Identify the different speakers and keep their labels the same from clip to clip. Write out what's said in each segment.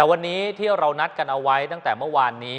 Speaker 1: แต่วันนี้ที่เรานัดกันเอาไว้ตั้งแต่เมื่อวานนี้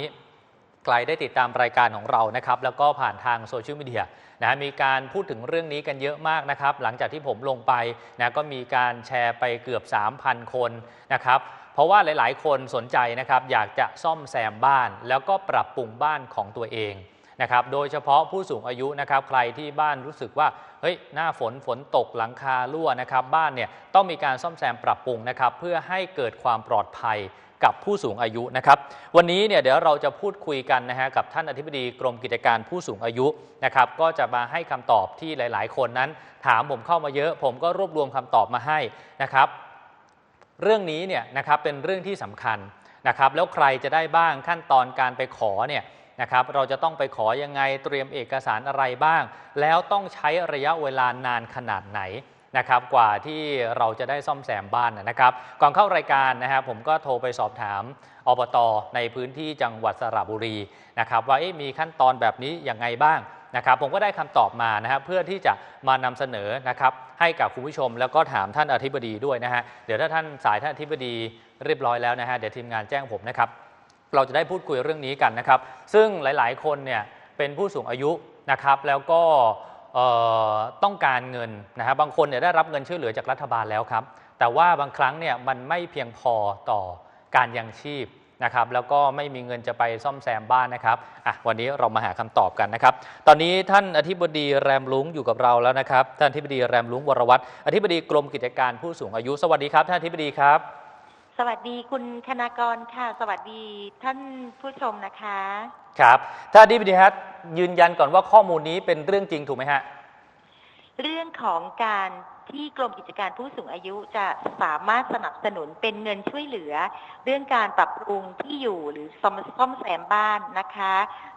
Speaker 1: ใครได้ติดตามรายการของเรานะครับ แล้วก็ผ่านทางโซเชียลมีเดียนะมีการพูดถึงเรื่องนี้กันเยอะมากนะครับ หลังจากที่ผมลงไปนะก็มีการแชร์ไปเกือบ 3,000 คนนะครับ เพราะว่าหลาย ๆ คนสนใจนะครับ อยากจะซ่อมแซมบ้าน แล้วก็ปรับปรุงบ้านของตัวเอง นะครับโดยเฉพาะผู้สูงอายุนะครับใครที่บ้านรู้สึกว่าเฮ้ยหน้าฝนฝนตกหลังคารั่วนะครับบ้านเนี่ยต้องมีการซ่อมแซมปรับปรุงนะครับเพื่อให้เกิดความปลอดภัยกับผู้สูงอายุนะครับ วันนี้เนี่ยเดี๋ยวเราจะพูดคุยกันนะฮะกับท่านอธิบดีกรมกิจการผู้สูงอายุนะครับ ก็จะมาให้คำตอบที่หลาย ๆ คนนั้น ถามผมเข้ามาเยอะ ผมก็รวบรวมคำตอบมาให้นะครับ เรื่องนี้เนี่ยนะครับเป็นเรื่องที่สำคัญนะครับ แล้วใครจะได้บ้างขั้นตอนการไปขอเนี่ย นะครับเราจะต้องไปขอยังไงเตรียมเอกสารอะไรบ้าง แล้วต้องใช้ระยะเวลานานขนาดไหนนะครับกว่าที่เราจะได้ซ่อมแซมบ้านนะครับก่อนเข้ารายการนะครับผมก็โทรไปสอบถามอบตในพื้นที่จังหวัดสระบุรีนะครับว่ามีขั้นตอนแบบนี้อย่างไงบ้างนะครับผมก็ได้คำตอบมานะครับเพื่อที่จะมานำเสนอนะครับให้กับคุณผู้ชม แล้วก็ถามท่านอธิบดีด้วยนะฮะเดี๋ยวถ้าท่านสายท่านอธิบดีเรียบร้อยแล้วนะฮะเดี๋ยวทีมงานแจ้งผมนะครับ เราจะได้พูดคุยเรื่องนี้กันนะครับ ซึ่งหลายๆ คนเนี่ยเป็นผู้สูงอายุนะครับ แล้วก็ต้องการเงินนะฮะบบางคนเนี่ยได้รับเงินช่วยเหลือจากรัฐบาลแล้วครับ แต่ว่าบางครั้งเนี่ยมันไม่เพียงพอต่อการยังชีพนะครับ แล้วก็ไม่มีเงินจะไปซ่อมแซมบ้านนะครับอะวันนี้เรามาหาคำตอบกันนะครับ ตอนนี้ท่านอธิบดีแรมลุงอยู่กับเราแล้วนะครับ ท่านอธิบดีแรมลุงวรวัตรอธิบดีกรมกิจการผู้สูงอายุ สวัสดีครับ ท่านอธิบดีครับ
Speaker 2: สวัสดีคุณคณากรค่ะ สวัสดีท่านผู้ชมนะคะ
Speaker 1: ครับท่านอธิบดีครับยืนยันก่อนว่าข้อมูลนี้เป็นเรื่องจริงถูกไหมฮะ
Speaker 2: เรื่องของการที่กรมกิจการผู้สูงอายุจะสามารถสนับสนุนเป็นเงินช่วยเหลือ เรื่องการปรับปรุงที่อยู่หรือซ่อมซ่อมแซมบ้านนะคะ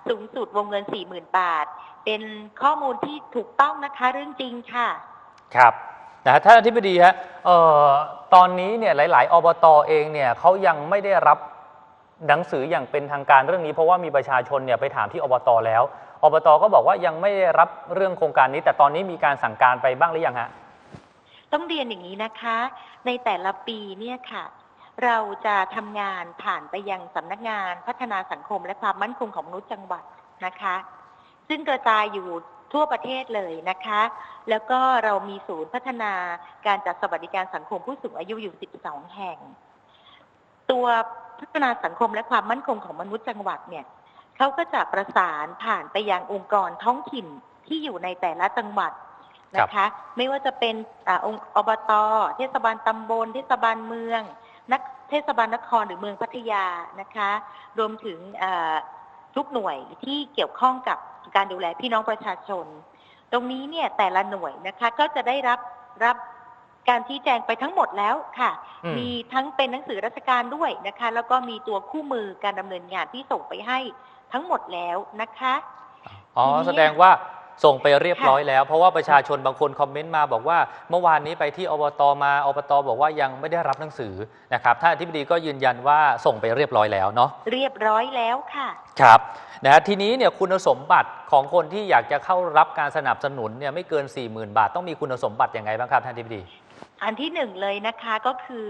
Speaker 2: สูงสุดวงเงิน 40,000 บาท เป็นข้อมูลที่ถูกต้องนะคะ เรื่องจริงค่ะ
Speaker 1: ครับ นะฮะท่านอธิบดีฮะเอ่อตอนนี้เนี่ยหลาย ๆ อบตเองเนี่ยเขายังไม่ได้รับหนังสืออย่างเป็นทางการเรื่องนี้ เพราะว่ามีประชาชนเนี่ยไปถามที่อบตแล้วอบตก็บอกว่ายังไม่ได้รับเรื่องโครงการนี้ แต่ตอนนี้มีการสั่งการไปบ้างหรือยังฮะ
Speaker 2: ต้องเรียนอย่างนี้นะคะ ในแต่ละปีเนี่ยค่ะ เราจะทำงานผ่านไปยังสำนักงานพัฒนาสังคมและความมั่นคงของมนุษย์จังหวัดนะคะ ซึ่งกระจายอยู่ ทั่วประเทศเลยนะคะ แล้วก็เรามีศูนย์พัฒนาการจัดสวัสดิการสังคมผู้สูงอายุอยู่ 12 แห่ง ตัวพัฒนาสังคมและความมั่นคงของมนุษย์จังหวัดเนี่ยเขาก็จะประสานผ่านไปยังองค์กรท้องถิ่นที่อยู่ในแต่ละจังหวัดนะคะ ไม่ว่าจะเป็นอาองค์อบต เทศบาลตำบล เทศบาลเมือง นักเทศบาลนครหรือเมืองพัทยานะคะ รวมถึงอ่า ทุกหน่วยที่เกี่ยวข้องกับการดูแลพี่น้องประชาชน ตรงนี้เนี่ยแต่ละหน่วยนะคะก็จะได้รับรับการชี้แจงไปทั้งหมดแล้วค่ะ
Speaker 1: อืม
Speaker 2: มีทั้งเป็นหนังสือราชการด้วยนะคะ แล้วก็มีตัวคู่มือการดำเนินงานที่ส่งไปให้ทั้งหมดแล้วนะคะ
Speaker 1: อ๋อ
Speaker 2: ทีนี้
Speaker 1: แสดงว่า ส่งไปเรียบร้อยแล้ว เพราะว่าประชาชนบางคนคอมเมนต์มาบอกว่า เมื่อวานนี้ไปที่อบตมาอบตบอกว่ายังไม่ได้รับหนังสือนะครับท่านอธิบดีก็ยืนยันว่าส่งไปเรียบร้อยแล้วเนาะ
Speaker 2: เรียบร้อยแล้วค่ะ
Speaker 1: ครับนะฮะทีนี้เนี่ยคุณสมบัติของคนที่อยากจะเข้ารับการสนับสนุนเนี่ยไม่เกิน 40,000 บาท ต้องมีคุณสมบัติยังไงบ้างครับท่านอธิบดี
Speaker 2: อันที่หนึ่งเลยนะคะก็คือ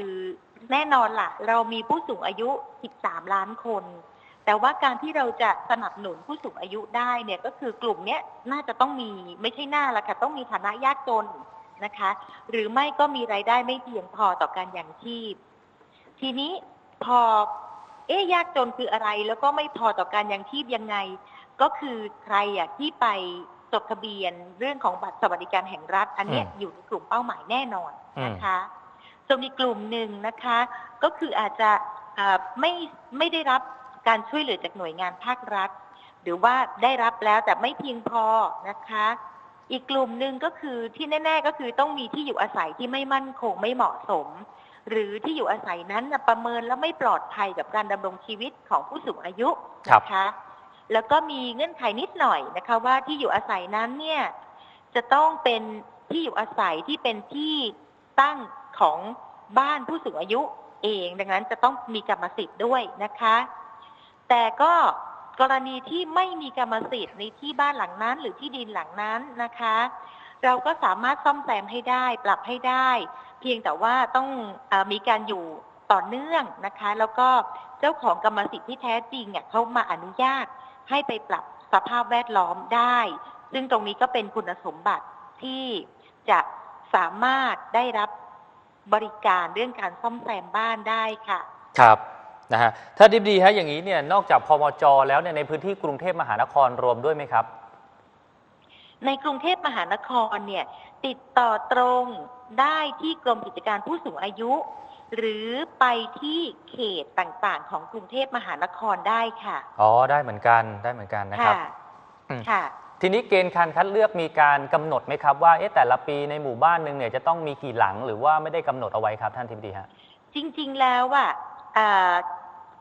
Speaker 2: แน่นอนล่ะ เรามีผู้สูงอายุ 13 ล้านคน แต่ว่าการที่เราจะสนับสนุนผู้สูงอายุได้เนี่ยก็คือกลุ่มเนี้ยน่าจะต้องมีไม่ใช่หน้าละค่ะต้องมีฐานะยากจนนะคะ หรือไม่ก็มีรายได้ไม่เพียงพอต่อการยังชีพ ทีนี้พอเอ๊ะยากจนคืออะไร แล้วก็ไม่พอต่อการยังชีพยังไง ก็คือใครอะที่ไปจดทะเบียนเรื่องของบัตรสวัสดิการแห่งรัฐ อันเนี้ย
Speaker 1: อืม
Speaker 2: อยู่ในกลุ่มเป้าหมายแน่นอน
Speaker 1: อืม
Speaker 2: นะคะส่วนอีกกลุ่มหนึ่งนะคะ ก็คืออาจจะอ่าไม่ไม่ได้รับ การช่วยเหลือจากหน่วยงานภาครัฐ หรือว่าได้รับแล้วแต่ไม่เพียงพอนะคะ อีกกลุ่มหนึ่งก็คือที่แน่ ๆ ก็คือต้องมีที่อยู่อาศัยที่ไม่มั่นคงไม่เหมาะสม หรือที่อยู่อาศัยนั้นน่ะประเมินแล้วไม่ปลอดภัยกับการดำรงชีวิตของผู้สูงอายุ
Speaker 1: ครับ
Speaker 2: นะคะแล้วก็มีเงื่อนไขนิดหน่อยนะคะว่าที่อยู่อาศัยนั้นเนี่ยจะต้องเป็นที่อยู่อาศัยที่เป็นที่ตั้งของบ้านผู้สูงอายุเอง ดังนั้นจะต้องมีกรรมสิทธิ์ด้วยนะคะ แต่ก็กรณีที่ไม่มีกรรมสิทธิ์ในที่บ้านหลังนั้น หรือที่ดินหลังนั้นนะคะ เราก็สามารถซ่อมแซมให้ได้ ปรับให้ได้ เพียงแต่ว่าต้องอมีการอยู่ต่อเนื่องนะคะ แล้วก็เจ้าของกรรมสิทธิ์ที่แท้จริงเนี่ยเขามาอนุญาตให้ไปปรับสภาพแวดล้อมได้ ซึ่งตรงนี้ก็เป็นคุณสมบัติที่จะสามารถได้รับบริการเรื่องการซ่อมแซมบ้านได้ค่ะ
Speaker 1: ครับ นะฮะถ้าดิบดีฮะอย่างนี้เนี่ยนอกจากพมจแล้วเนี่ยในพื้นที่กรุงเทพมหานครรวมด้วยไหมครับ
Speaker 2: ในกรุงเทพมหานครเนี่ยติดต่อตรงได้ที่กรมกิจการผู้สูงอายุ หรือไปที่เขตต่างๆ ของกรุงเทพมหานครได้ค่ะ
Speaker 1: อ๋อได้เหมือนกันได้เหมือนกันนะครับ
Speaker 2: ค่ะ
Speaker 1: อืม
Speaker 2: ค่ะ
Speaker 1: ทีนี้เกณฑ์การคัดเลือกมีการกำหนดไหมครับว่าเอ๊ะแต่ละปีในหมู่บ้านหนึ่งเนี่ยจะต้องมีกี่หลังหรือว่าไม่ได้กำหนดเอาไว้ครับท่านทิบดีฮะ
Speaker 2: จริง ๆแล้วอะอ่า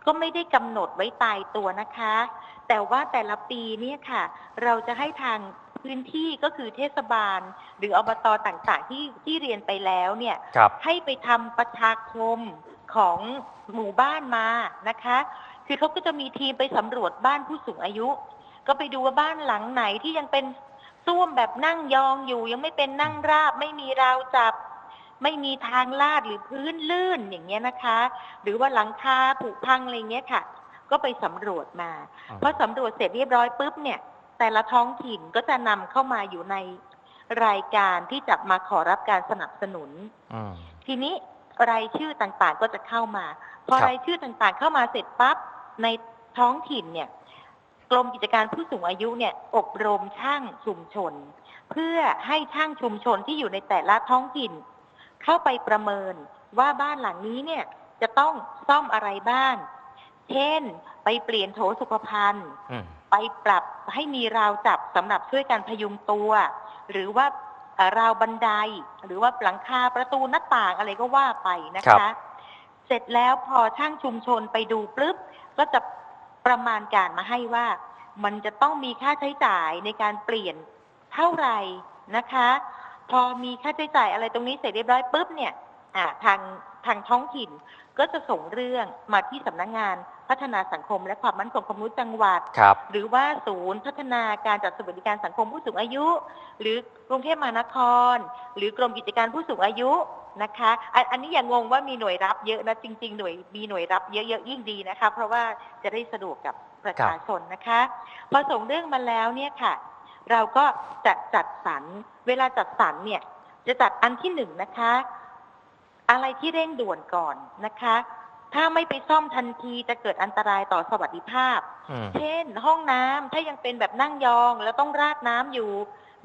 Speaker 2: ก็ไม่ได้กำหนดไว้ตายตัวนะคะ แต่ว่าแต่ละปีเนี่ยค่ะ เราจะให้ทางพื้นที่ก็คือเทศบาล หรืออบตต่างๆ ที่ที่เรียนไปแล้วเนี่ย
Speaker 1: ครับ
Speaker 2: ให้ไปทำประชาคมของหมู่บ้านมานะคะ คือเขาก็จะมีทีมไปสำรวจบ้านผู้สูงอายุ ก็ไปดูว่าบ้านหลังไหนที่ยังเป็นส้วมแบบนั่งยองอยู่ ยังไม่เป็นนั่งราบ ไม่มีราวจับ ไม่มีทางลาดหรือพื้นลื่นอย่างเงี้ยนะคะ หรือว่าหลังคาผุพังอะไรเงี้ยค่ะ ก็ไปสำรวจมา
Speaker 1: อืม
Speaker 2: พอสำรวจเสร็จเรียบร้อยปุ๊บเนี่ย แต่ละท้องถิ่นก็จะนำเข้ามาอยู่ในรายการที่จะมาขอรับการสนับสนุน
Speaker 1: อืม
Speaker 2: ทีนี้รายชื่อต่างๆก็จะเข้ามา พอ
Speaker 1: ครับ
Speaker 2: รายชื่อต่างๆเข้ามาเสร็จปั๊บในท้องถิ่นเนี่ยกรมกิจการผู้สูงอายุเนี่ยอบรมช่างชุมชน เพื่อให้ช่างชุมชนที่อยู่ในแต่ละท้องถิ่น เข้าไปประเมินว่าบ้านหลังนี้เนี่ยจะต้องซ่อมอะไรบ้าง เช่น ไปเปลี่ยนโถสุขภัณฑ์
Speaker 1: อืม
Speaker 2: ไปปรับให้มีราวจับสำหรับช่วยการพยุงตัว หรือว่าเอ่อราวบันได หรือว่าหลังคาประตูหน้าต่างอะไรก็ว่าไปนะ
Speaker 1: ครั
Speaker 2: คะ
Speaker 1: บ
Speaker 2: เสร็จแล้วพอช่างชุมชนไปดูปุ๊บก็จะประมาณการมาให้ว่า มันจะต้องมีค่าใช้จ่ายในการเปลี่ยนเท่าไหร่นะคะ พอมีค่าใช้จ่ายอะไรตรงนี้เสร็จเรียบร้อยปุ๊บเนี่ยอ่าทางทางท้องถิ่นก็จะส่งเรื่องมาที่สำนักงานพัฒนาสังคม และความมั่นคงของมนุษย์จังหวัด
Speaker 1: ครับ
Speaker 2: หรือว่าศูนย์พัฒนาการจัดสวัสดิการสังคมผู้สูงอายุ หรือกรุงเทพมหานคร หรือกรมกิจการผู้สูงอายุนะคะอันอันนี้อย่างงงว่ามีหน่วยรับเยอะนะจริง ๆ หน่วยมีหน่วยรับเยอะๆยิ่งดีนะคะ เพราะว่าจะได้สะดวกกับประชาชนนะคะ พอส่งเรื่องมาแล้วเนี่ยค่ะ เราก็จะจัดสรร เวลาจัดสรรเนี่ย จะจัดอันที่หนึ่งนะคะ อะไรที่เร่งด่วนก่อนนะคะ ถ้าไม่ไปซ่อมทันทีจะเกิดอันตรายต่อสวัสดิภาพ
Speaker 1: อืม
Speaker 2: เช่น ห้องน้ำถ้ายังเป็นแบบนั่งยองแล้วต้องราดน้ำอยู่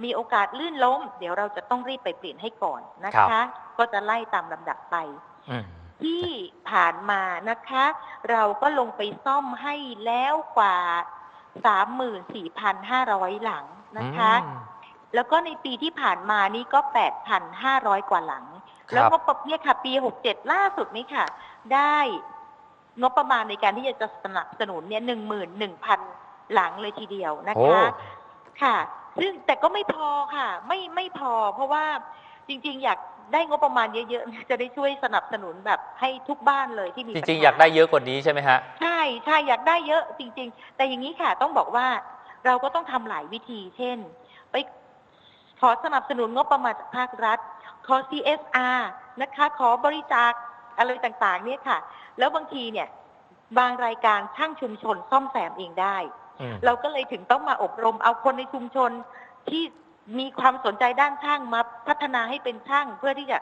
Speaker 2: มีโอกาสลื่นล้ม เดี๋ยวเราจะต้องรีบไปเปลี่ยนให้ก่อนนะ
Speaker 1: ครั
Speaker 2: คะ
Speaker 1: บ
Speaker 2: ก็จะไล่ตามลำดับไป
Speaker 1: อืม
Speaker 2: ที่ผ่านมานะคะ เราก็ลงไปซ่อมให้แล้วกว่า 34,500 หลัง นะคะ
Speaker 1: อืม
Speaker 2: แล้วก็ในปีที่ผ่านมานี่ก็ 8,500 กว่าหลัง
Speaker 1: ครับ
Speaker 2: แล้วงบประเนี่ยค่ะ ปี 67 ล่าสุดนี้ค่ะ ได้งบประมาณในการที่จะสนับสนุนเนี่ย11,000 หลังเลยทีเดียวนะ
Speaker 1: โอ้
Speaker 2: คะ ค่ะ ซึ่งแต่ก็ไม่พอค่ะ ไม่ไม่พอ เพราะว่าจริง ๆ อยากได้งบประมาณเยอะๆ จะได้ช่วยสนับสนุนแบบให้ทุกบ้านเลยที่มี
Speaker 1: จ
Speaker 2: ปัญ
Speaker 1: ริง
Speaker 2: ห
Speaker 1: ๆอยากได้เยอะกว่านี้ใช่ไหมฮะ
Speaker 2: ใช่ใช่อยากได้เยอะจริง ๆ แต่อย่างนี้ค่ะต้องบอกว่า เราก็ต้องทำหลายวิธี เช่น ไปขอสนับสนุนงบประมาณจากภาครัฐ ขอ CSR นะคะ ขอบริจาคอะไรต่างๆ เนี่ยค่ะ แล้วบางทีเนี่ย บางรายการช่างชุมชนซ่อมแซมเองได้
Speaker 1: อืม
Speaker 2: เราก็เลยถึงต้องมาอบรมเอาคนในชุมชนที่มีความสนใจด้านช่างมาพัฒนาให้เป็นช่างเพื่อที่จะ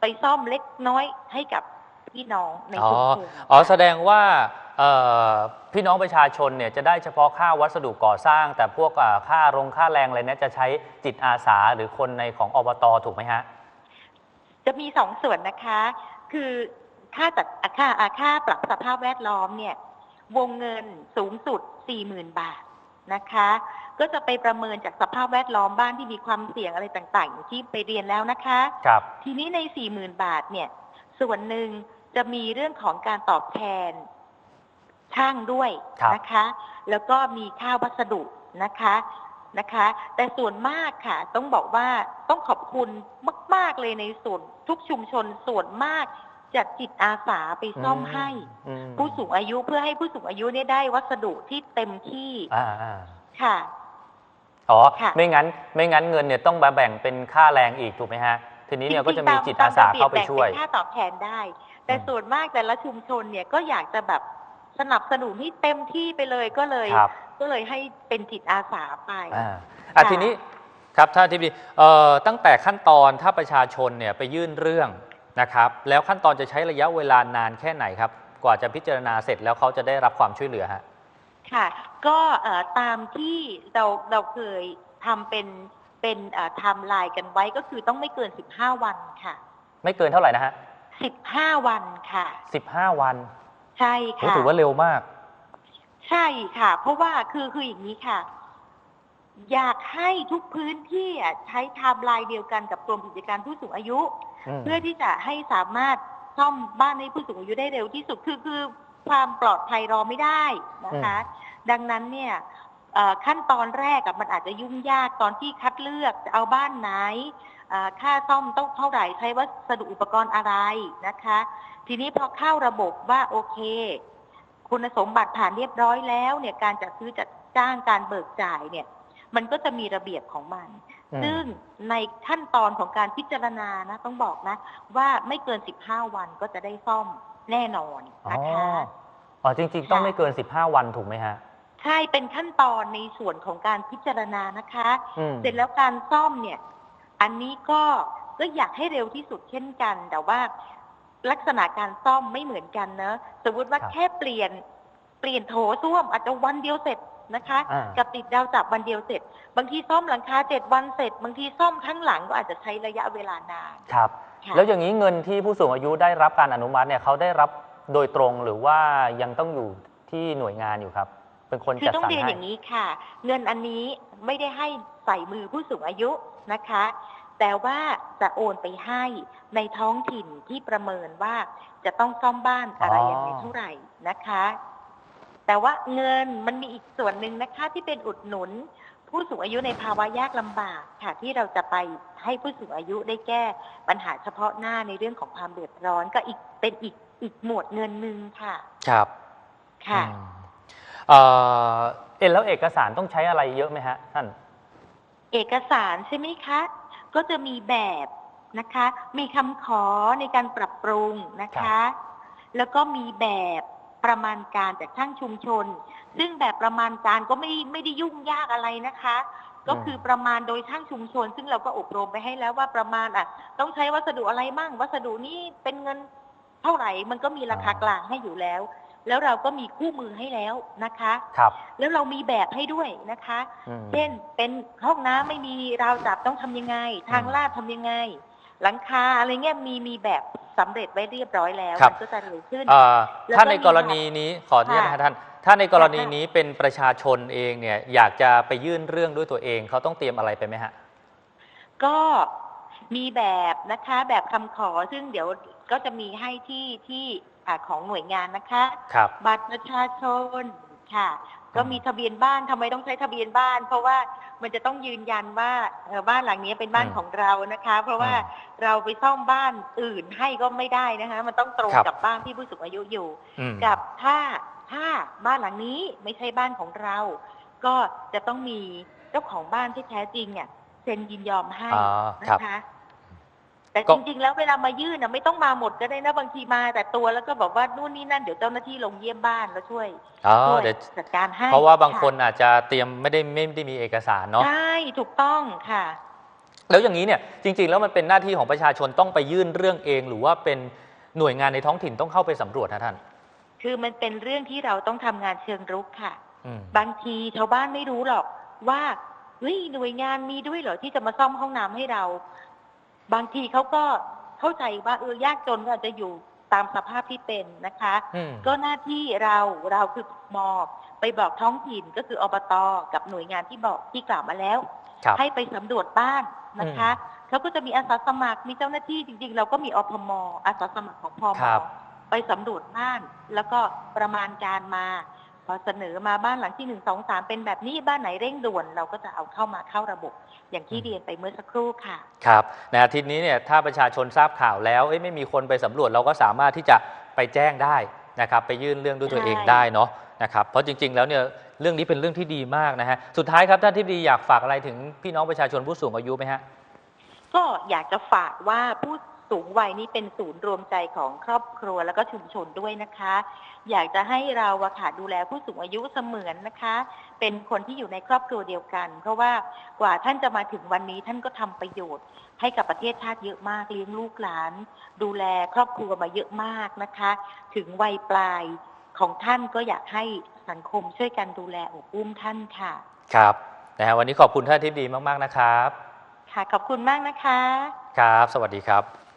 Speaker 2: ไปซ่อมเล็กน้อยให้กับพี่น้องใน
Speaker 1: อ๋อ
Speaker 2: ชุมชน
Speaker 1: อ๋อแสดงว่าเอ่อ พี่น้องประชาชนเนี่ยจะได้เฉพาะค่าวัสดุก่อสร้าง แต่พวกอ่าค่าโรงค่าแรงอะไรเนี่ยจะใช้จิตอาสาหรือคนในของอบตถูกไหมฮะ
Speaker 2: จะมีสองส่วนนะคะ คือค่าจัดอะค่าอะค่าปรับสภาพแวดล้อมเนี่ยวงเงินสูงสุด 40,000 บาทนะคะ ก็จะไปประเมินจากสภาพแวดล้อมบ้านที่มีความเสี่ยงอะไรต่างๆอย่างที่ไปเรียนแล้วนะคะ
Speaker 1: ครับ
Speaker 2: ทีนี้ใน 40,000 บาทเนี่ยส่วนหนึ่งจะมีเรื่องของการตอบแทน ช่างด้วยนะคะ แล้วก็มีค่าวัสดุนะคะนะคะ แต่ส่วนมากค่ะ ต้องบอกว่าต้องขอบคุณมาก ๆ เลยในส่วนทุกชุมชนส่วนมากจัดจิตอาสาไปซ่อมให้ ผู้สูงอายุเพื่อให้ผู้สูงอายุเนี่ยได้วัสดุที่เต็มที่ค่ะ
Speaker 1: อ๋อไม่งั้น ไม่งั้นเงินเนี่ยต้องมาแบ่งเป็นค่าแรงอีกถูกไหมฮะ ทีนี้เนี่ยก็จะมีจิตอาสาเข้าไปช่วย
Speaker 2: ค่าตอบแทนได้ แต่ส่วนมากแต่ละชุมชนเนี่ยก็อยากจะแบบ สนับสนุนให้เต็มที่ไปเลยก็เลย
Speaker 1: ครับ
Speaker 2: ก็เลยให้เป็นจิตอาสาไป
Speaker 1: อ่าอะ
Speaker 2: ค่ะ
Speaker 1: ทีนี้ครับท่านทิบดีเอ่อตั้งแต่ขั้นตอนถ้าประชาชนเนี่ยไปยื่นเรื่องนะครับ แล้วขั้นตอนจะใช้ระยะเวลานานแค่ไหนครับ กว่าจะพิจารณาเสร็จแล้วเขาจะได้รับความช่วยเหลือฮะ
Speaker 2: ค่ะ ก็เอ่อตามที่เราเราเคยทำเป็นเป็นไทม์ไลน์กันไว้ก็คือต้องไม่เกิน 15 วันค่ะ
Speaker 1: ไม่เกินเท่าไหร่นะฮะ
Speaker 2: 15 วันค่ะ
Speaker 1: 15 วัน
Speaker 2: ใช่
Speaker 1: โอ้
Speaker 2: ค่ะ
Speaker 1: ถือว่าเร็วมาก
Speaker 2: ใช่ค่ะ เพราะว่าคือคืออย่างนี้ค่ะ อยากให้ทุกพื้นที่อะใช้ไทม์ไลน์เดียวกันกับกรมกิจการผู้สูงอายุ
Speaker 1: อืม
Speaker 2: เพื่อที่จะให้สามารถซ่อมบ้านให้ผู้สูงอายุได้เร็วที่สุดคือคือความปลอดภัยรอไม่ได้นะคะ ดังนั้นเนี่ยเอ่อขั้นตอนแรกอะมันอาจจะยุ่งยากตอนที่คัดเลือกจะเอาบ้านไหนเอ่อ ค่าซ่อมต้องเท่าไหร่ใช้วัสดุอุปกรณ์อะไรนะคะ ทีนี้พอเข้าระบบว่าโอเค คุณสมบัติผ่านเรียบร้อยแล้วเนี่ยการจัดซื้อจัดจ้างการเบิกจ่ายเนี่ย มันก็จะมีระเบียบของมัน
Speaker 1: อืม
Speaker 2: ซึ่งในขั้นตอนของการพิจารณานะ ต้องบอกนะ ว่าไม่เกิน15วันก็จะได้ซ่อมแน่นอน
Speaker 1: อ๋อ
Speaker 2: นะคะ
Speaker 1: อ๋อจริง ๆ ต้อง
Speaker 2: ค่ะ
Speaker 1: ไม่เกิน15วันถูกไหมฮะ
Speaker 2: ใช่เป็นขั้นตอนในส่วนของการพิจารณานะคะ
Speaker 1: อืม
Speaker 2: เสร็จแล้วการซ่อมเนี่ย อันนี้ก็ก็อยากให้เร็วที่สุดเช่นกัน แต่ว่าลักษณะการซ่อมไม่เหมือนกันเนอะสมมติว่า
Speaker 1: ครับ
Speaker 2: แค่เปลี่ยนเปลี่ยนโถส้วมอาจจะวันเดียวเสร็จนะคะ
Speaker 1: อ่า
Speaker 2: กับติดดาวจับวันเดียวเสร็จ บางทีซ่อมหลังคาเจ็ดวันเสร็จ บางทีซ่อมทั้งหลังก็อาจจะใช้ระยะเวลานาน
Speaker 1: ครับ
Speaker 2: ค่ะ
Speaker 1: แล้วอย่างนี้เงินที่ผู้สูงอายุได้รับการอนุมัติเนี่ยเขาได้รับโดยตรงหรือว่ายังต้องอยู่ที่หน่วยงานอยู่ครับ เป็นคน
Speaker 2: คือ
Speaker 1: จัด
Speaker 2: ต้อง
Speaker 1: สรร
Speaker 2: เรียน
Speaker 1: ให้
Speaker 2: อย่างนี้ค่ะ เงินอันนี้ไม่ได้ให้ใส่มือผู้สูงอายุนะคะ แต่ว่าจะโอนไปให้ในท้องถิ่นที่ประเมินว่าจะต้องซ่อมบ้านอะไร
Speaker 1: อ๋อ
Speaker 2: ยังไงเท่าไหร่นะคะ แต่ว่าเงินมันมีอีกส่วนหนึ่งนะคะ ที่เป็นอุดหนุน ผู้สูงอายุในภาวะยากลำบากค่ะ ที่เราจะไปให้ผู้สูงอายุได้แก้ปัญหาเฉพาะหน้าในเรื่องของความเดือดร้อนก็อีกเป็นอีกอีกหมวดเงินหนึ่งค่ะ
Speaker 1: ครับ
Speaker 2: ค่ะ
Speaker 1: อืม เอ่อเอ็นแล้วเอกสารต้องใช้อะไรเยอะไหมฮะท่าน
Speaker 2: เอกสารใช่ไหมคะ ก็จะมีแบบนะคะ มีคำขอในการปรับปรุงนะคะ แล้วก็มีแบบประมาณการจากช่างชุมชน ซึ่งแบบประมาณการก็ไม่ไม่ได้ยุ่งยากอะไรนะคะ ก็คือประมาณโดยช่างชุมชน ซึ่งเราก็อบรมไปให้แล้วว่าประมาณอะ ต้องใช้วัสดุอะไรมั่งวัสดุนี้เป็นเงินเท่าไหร่ มันก็มีราคากลางให้อยู่แล้ว แล้วเราก็มีคู่มือให้แล้วนะคะ
Speaker 1: ครับ
Speaker 2: แล้วเรามีแบบให้ด้วยนะคะ
Speaker 1: อืม
Speaker 2: เช่นเป็นห้องน้ำไม่มีราวจับต้องทำยังไง ทางลาดทำยังไง หลังคาอะไรเงี้ยมีมีแบบสำเร็จไว้เรียบร้อยแล้ว
Speaker 1: ครับ
Speaker 2: มันก็จะเร็วขึ้น
Speaker 1: เอ่อ
Speaker 2: แล้วก็
Speaker 1: ถ้าในกร
Speaker 2: มี
Speaker 1: ณีนี้ขออนุญาตนะ
Speaker 2: ค่ะ
Speaker 1: ฮะท่าน ถ้าในกรณี
Speaker 2: ค่ะ
Speaker 1: นี้เป็นประชาชนเองเนี่ยอยากจะไปยื่นเรื่องด้วยตัวเอง เขาต้องเตรียมอะไรไปไหมฮะ
Speaker 2: ก็มีแบบนะคะ แบบคำขอซึ่งเดี๋ยว ก็จะมีให้ที่ที่อาของหน่วยงานนะคะ
Speaker 1: ครับ
Speaker 2: บัตรประชาชนค่ะ ก็มีทะเบียนบ้านทำไมต้องใช้ทะเบียนบ้าน เพราะว่ามันจะต้องยืนยันว่าเอ่อบ้านหลังนี้เป็นบ้าน
Speaker 1: อืม
Speaker 2: ของเรานะคะ เพราะว่า
Speaker 1: อืม
Speaker 2: เราไปซ่อมบ้านอื่นให้ก็ไม่ได้นะคะ มันต้องตรง
Speaker 1: ครับ
Speaker 2: กับบ้านที่ผู้สูงอายุอยู่
Speaker 1: อืม
Speaker 2: กับถ้าถ้าบ้านหลังนี้ไม่ใช่บ้านของเรา ก็จะต้องมีเจ้าของบ้านที่แท้จริงเนี่ยเซ็นยินยอมให้
Speaker 1: อ๋อครับ
Speaker 2: นะคะ แต่
Speaker 1: ก็
Speaker 2: จริงๆแล้วเวลามายื่นน่ะไม่ต้องมาหมดก็ได้นะบางทีมา แต่ตัวแล้วก็บอกว่านู่นนี่นั่นเดี๋ยวเจ้าหน้าที่ลงเยี่ยมบ้านแล้วช่วย
Speaker 1: อ๋อ
Speaker 2: ช่วย
Speaker 1: เดี๋ยว
Speaker 2: จัดการให้
Speaker 1: เพราะว่าบางะคนอาจจะเตรียมไม่ได้ไม่ได้มีเอกสารเนาะ
Speaker 2: ใช่ถูกต้องค่ะ
Speaker 1: แล้วอย่างนี้เนี่ยจริง ๆ แล้วมันเป็นหน้าที่ของประชาชนต้องไปยื่นเรื่องเอง หรือว่าเป็นหน่วยงานในท้องถิ่นต้องเข้าไปสำรวจนะท่าน
Speaker 2: คือมันเป็นเรื่องที่เราต้องทำงานเชิงรุกค่ะ
Speaker 1: อืม
Speaker 2: บางทีชาวบ้านไม่รู้หรอกว่าเฮ้ยหน่วยงานมีด้วยเหรอที่จะมาซ่อมห้องน้ำให้เรา บางทีเขาก็เข้าใจว่าเออยากจนก็อาจจะอยู่ตามสภาพที่เป็นนะคะ
Speaker 1: อืม
Speaker 2: ก็หน้าที่เราเราคือมอบไปบอกท้องถิ่นก็คืออบตกับหน่วยงานที่บอกที่กล่าวมาแล้ว
Speaker 1: ครับ
Speaker 2: ให้ไปสำรวจบ้านนะคะเขาก็จะมีอาสาสมัครมีเจ้าหน้าที่จริง ๆ เราก็มีอพมอาสาสมัครของพม
Speaker 1: ครับ
Speaker 2: ไปสำรวจบ้าน แล้วก็ประมาณการมา พอเสนอมาบ้านหลังที่หนึ่งสองสามเป็นแบบนี้บ้านไหนเร่งด่วน เราก็จะเอาเข้ามาเข้าระบบอย่างที่เรียนไปเมื่อสักครู่ค่ะ
Speaker 1: ครับในอาทิตย์นี้เนี่ยถ้าประชาชนทราบข่าวแล้วเอ้ยไม่มีคนไปสำรวจเราก็สามารถที่จะไปแจ้งได้นะครับไปยื่นเรื่องด้วยตัวเอง
Speaker 2: ใช่
Speaker 1: ได้เนาะนะครับเพราะจริง ๆ แล้วเนี่ยเรื่องนี้เป็นเรื่องที่ดีมากนะฮะสุดท้ายครับท่านที่ดีอยากฝากอะไรถึงพี่น้องประชาชนผู้สูงอายุไหมฮะ
Speaker 2: ก็อยากจะฝากว่าผู้ สูงวัยนี่เป็นศูนย์รวมใจของครอบครัวแล้วก็ชุมชนด้วยนะคะ อยากจะให้เราอะค่ะดูแลผู้สูงอายุเสมือนนะคะ เป็นคนที่อยู่ในครอบครัวเดียวกัน เพราะว่ากว่าท่านจะมาถึงวันนี้ท่านก็ทำประโยชน์ ให้กับประเทศชาติเยอะมากเลี้ยงลูกหลาน ดูแลครอบครัวมาเยอะมากนะคะ ถึงวัยปลายของท่านก็อยากให้สังคมช่วยกันดูแลอบอุ้มท่านค่ะ
Speaker 1: ครับนะฮะวันนี้ขอบคุณท่านที่ดีมาก ๆ นะครับ
Speaker 2: ค่ะ ขอบคุณมากนะคะ
Speaker 1: ครับ สวัสดีครับ